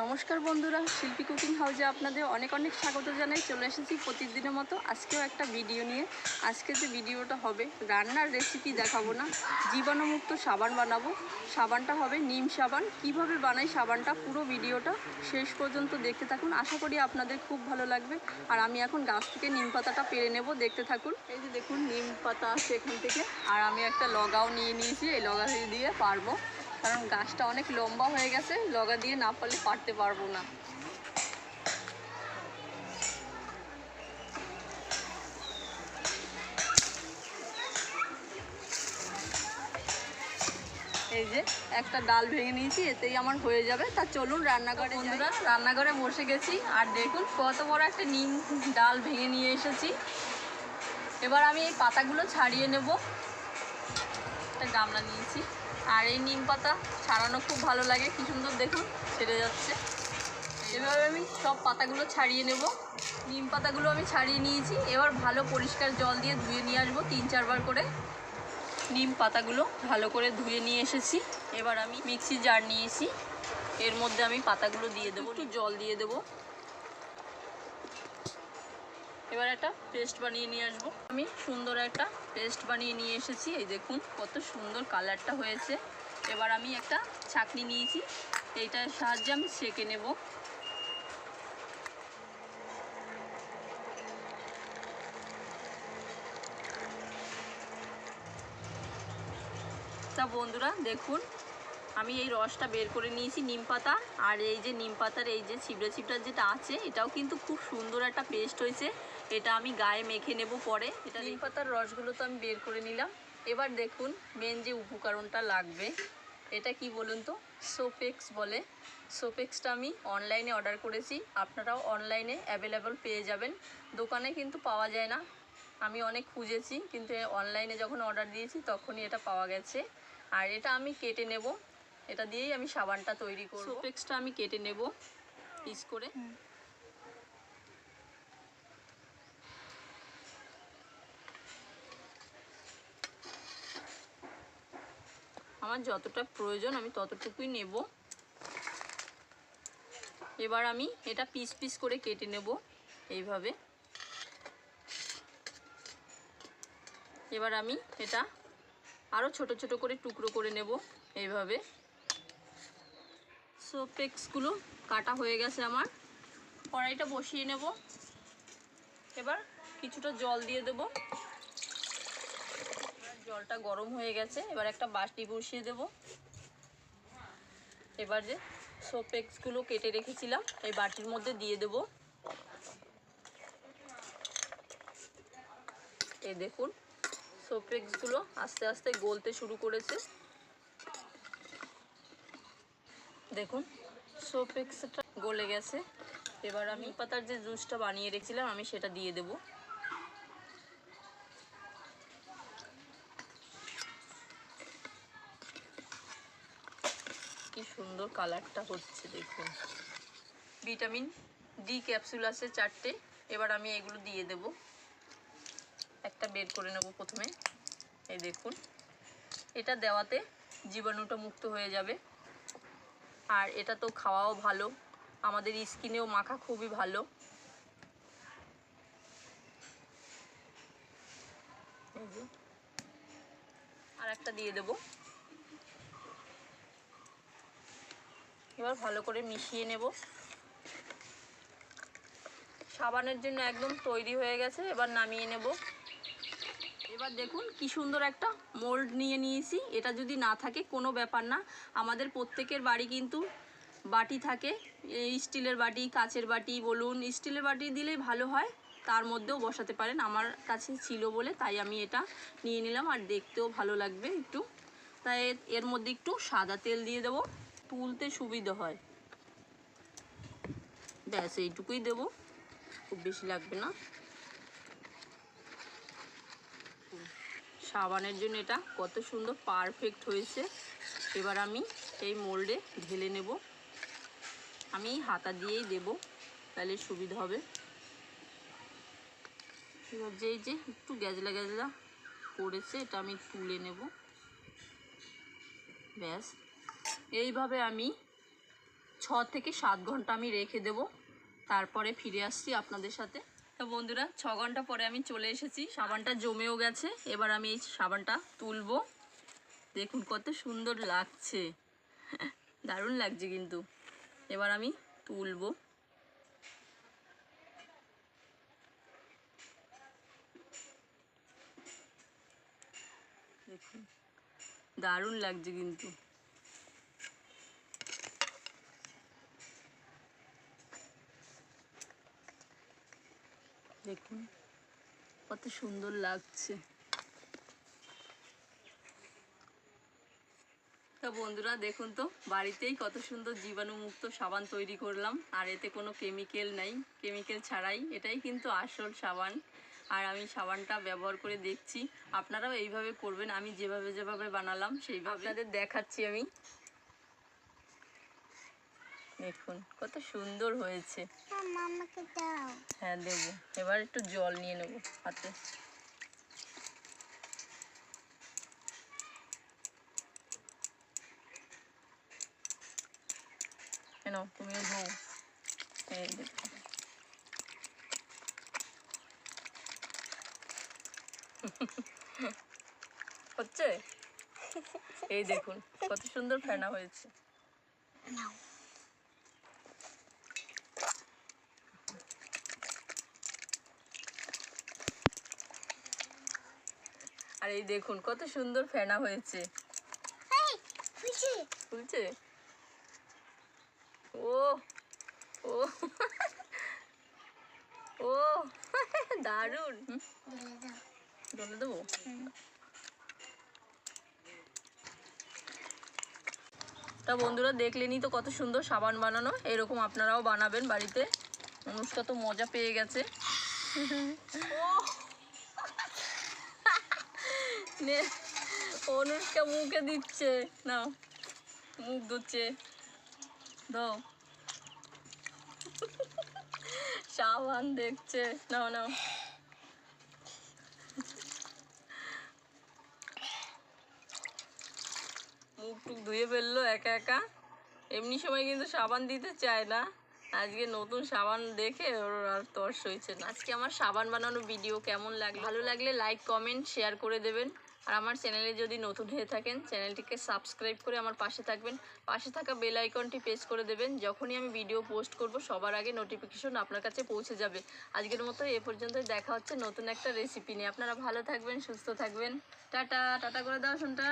নমস্কার বন্ধুরা, শিল্পী কুকিং হাউসে আপনাদের অনেক অনেক স্বাগত জানাই। চলে এসেছি প্রতিদিনের মতো আজকেও একটা ভিডিও নিয়ে। আজকে যে ভিডিওটা হবে, রান্নার রেসিপি দেখাবো না। জীবাণুমুক্ত সাবান বানাবো। সাবানটা হবে নিম সাবান। কীভাবে বানাই সাবানটা, পুরো ভিডিওটা শেষ পর্যন্ত দেখতে থাকুন। আশা করি আপনাদের খুব ভালো লাগবে। আর আমি এখন গাছ থেকে নিম পাতাটা পেরে নেব, দেখতে থাকুন। এই যে দেখুন, নিম পাতা আছে এখান থেকে। আর আমি একটা লগাও নিয়ে নিয়েছি। এই লগা দিয়ে পারব। কারণ গাছটা অনেক লম্বা হয়ে গেছে, লগা দিয়ে না পারলে পারতে পারব না। এই যে, একটা ডাল ভেঙে নিয়েছি, এতেই আমার হয়ে যাবে। তা চলুন রান্নাঘরে বন্ধুরা, রান্নাঘরে বসে গেছি, আর দেখুন কত বড় একটা নিম ডাল ভেঙে নিয়ে এসেছি। এবার আমি এই পাতাগুলো ছাড়িয়ে নেব। একটা গামলা নিয়েছি। আর এই নিম পাতা ছাড়ানো খুব ভালো লাগে। কি সুন্দর দেখুন, ছেড়ে যাচ্ছে। এভাবে আমি সব পাতাগুলো ছাড়িয়ে নেব। নিম পাতাগুলো আমি ছাড়িয়ে নিয়েছি। এবার ভালো পরিষ্কার জল দিয়ে ধুয়ে নিয়ে আসব তিন চারবার করে। নিম পাতাগুলো ভালো করে ধুয়ে নিয়ে এসেছি। এবার আমি মিক্সি জার নিয়েছি। এর মধ্যে আমি পাতাগুলো দিয়ে দেবো, একটু জল দিয়ে দেবো। এবার একটা পেস্ট বানিয়ে নিয়ে আসব। আমি সুন্দর একটা পেস্ট বানিয়ে নিয়ে এসেছি, এই দেখুন কত সুন্দর কালারটা হয়েছে। এবার আমি একটা ছাকনি নিয়েছি, এইটার সাহায্যে আমি সেঁকে নেব। তা বন্ধুরা, দেখুন আমি এই রসটা বের করে নিয়েছি নিম পাতা। আর এই যে নিম পাতার এই যে ছিবড়ে ছিবড়া যেটা আছে এটাও কিন্তু খুব সুন্দর একটা পেস্ট হয়েছে। এটা আমি গায়ে মেখে নেব পরে। এটা নিম পাতার রসগুলো তো আমি বের করে নিলাম। এবার দেখুন মেন যে উপকরণটা লাগবে এটা কি বলুন তো? সোপেক্স বলে। সোপেক্সটা আমি অনলাইনে অর্ডার করেছি। আপনারাও অনলাইনে অ্যাভেলেবল পেয়ে যাবেন। দোকানে কিন্তু পাওয়া যায় না। আমি অনেক খুঁজেছি কিন্তু অনলাইনে যখন অর্ডার দিয়েছি তখনই এটা পাওয়া গেছে। আর এটা আমি কেটে নেব। এটা দিয়েই আমি সাবানটা তৈরি করব। সোপেক্সটা আমি কেটে নেব পিস করে। আমার যতটা প্রয়োজন আমি ততটুকুই নেব। এবার আমি এটা পিস পিস করে কেটে নেব এইভাবে। এবার আমি এটা আরও ছোট ছোট করে টুকরো করে নেব এইভাবে। সোপেক্সগুলো কাটা হয়ে গেছে আমার। কড়াইটা বসিয়ে নেব। এবার কিছুটা জল দিয়ে দেব। জলটা গরম হয়ে গেছে। এবার একটা বাটি বসিয়ে দেব। এবার যে সোপেক্সগুলো কেটে রেখেছিলাম, এই বাটির মধ্যে দিয়ে দেব। এই দেখুন সোপেক্সগুলো আস্তে আস্তে গলতে শুরু করেছে। দেখুন সোপেক্সটা গলে গেছে। এবার আমি পাতার যে জুসটা বানিয়ে রেখেছিলাম, আমি সেটা দিয়ে দেব। কি সুন্দর কালারটা হচ্ছে, দেখুন। ভিটামিন ডি ক্যাপসুল আছে চারটে, এবার আমি এগুলো দিয়ে দেবো। একটা বের করে নেব প্রথমে। এই দেখুন, এটা দেওয়াতে জীবাণুটা মুক্ত হয়ে যাবে। আর এটা তো খাওয়াও ভালো। আমাদের স্কিনেও মাখা খুবই ভালো। আর একটা দিয়ে দেব। এবার ভালো করে মিশিয়ে নেব। সাবানের জন্য একদম তৈরি হয়ে গেছে, এবার নামিয়ে নেব। এবার দেখুন কি সুন্দর একটা মোল্ড নিয়ে নিয়েছি। এটা যদি না থাকে, কোনো ব্যাপার না। আমাদের প্রত্যেকের বাড়ি কিন্তু বাটি থাকে। স্টিলের বাটি, কাচের বাটি বলুন, স্টিলের বাটি দিলেই ভালো হয়। তার মধ্যেও বসাতে পারেন। আমার কাছে ছিল বলে তাই আমি এটা নিয়ে নিলাম। আর দেখতেও ভালো লাগবে একটু। তাই এর মধ্যে একটু সাদা তেল দিয়ে দেবো। তুলতে সুবিধা হয়। ব্যাস, এইটুকুই দেবো। খুব বেশি লাগবে না। সাবানের জন্য এটা কত সুন্দর পারফেক্ট হয়েছে। এবার আমি এই মোল্ডে ঢেলে নেব। আমি হাতা দিয়েই দেব, তাহলে সুবিধা হবে। এবার যেই যে একটু গ্যাজলা গ্যাজলা করেছে এটা আমি তুলে নেব। ব্যাস। এইভাবে আমি ছ থেকে সাত ঘণ্টা আমি রেখে দেব। তারপরে ফিরে আসছি আপনাদের সাথে। তো বন্ধুরা, ছ ঘণ্টা পরে আমি চলে এসেছি। সাবানটা জমেও গেছে। এবার আমি এই সাবানটা তুলবো। দেখুন কত সুন্দর লাগছে। দারুণ লাগছে কিন্তু। এবার আমি তুলবো। দেখুন, দারুণ লাগছে কিন্তু। দেখুন, কত সুন্দর লাগছে। বন্ধুরা, দেখুন তো, বাড়িতেই কত সুন্দর জীবাণুমুক্ত সাবান তৈরি করলাম। আর এতে কোনো কেমিক্যাল নাই, কেমিক্যাল ছাড়াই এটাই কিন্তু আসল সাবান। আর আমি সাবানটা ব্যবহার করে দেখছি। আপনারাও এইভাবে করবেন, আমি যেভাবে যেভাবে বানালাম সেইভাবে। আপনাদের দেখাচ্ছি আমি। দেখুন কত সুন্দর হয়েছে। হ্যাঁ দেবো। এবার একটু জল নিয়ে নেব হাতে। কেন তুমিও এই দেখো। হচ্ছে? এই দেখুন কত সুন্দর ফেনা হয়েছে। আর এই দেখুন কত সুন্দর ফেনা হয়েছে। বুঝছে ও ও ও দারুণ। বলে দেবো? তা বন্ধুরা দেখলেনই তো কত সুন্দর সাবান বানানো? এরকম আপনারাও বানাবেন বাড়িতে। অনুষ্কা তো মজা পেয়ে গেছে। নে। অনুষ্কা মুখে দিচ্ছে। নাও, মুখ ধুচ্ছে। দাও সাবান দেখছে। নাও নাও। মুখ টুক ধুয়ে ফেলল একা একা। এমনি সময় কিন্তু সাবান দিতে চায় না। আজকে নতুন সাবান দেখে ওর আর তর্স হয়েছে আজকে আমার সাবান বানানো ভিডিও কেমন লাগে, ভালো লাগলে লাইক কমেন্ট শেয়ার করে দেবেন। আর আমার চ্যানেলে যদি নতুন হয়ে থাকেন, চ্যানেলটিকে সাবস্ক্রাইব করে আমার পাশে থাকবেন। পাশে থাকা বেল আইকনটি প্রেস করে দেবেন। যখনই আমি ভিডিও পোস্ট করব, সবার আগে নোটিফিকেশন আপনার কাছে পৌঁছে যাবে। আজকের মতো এ পর্যন্ত দেখা হচ্ছে নতুন একটা রেসিপি নিয়ে। আপনারা ভালো থাকবেন, সুস্থ থাকবেন। টাটা টাটা করে দাও শুনটা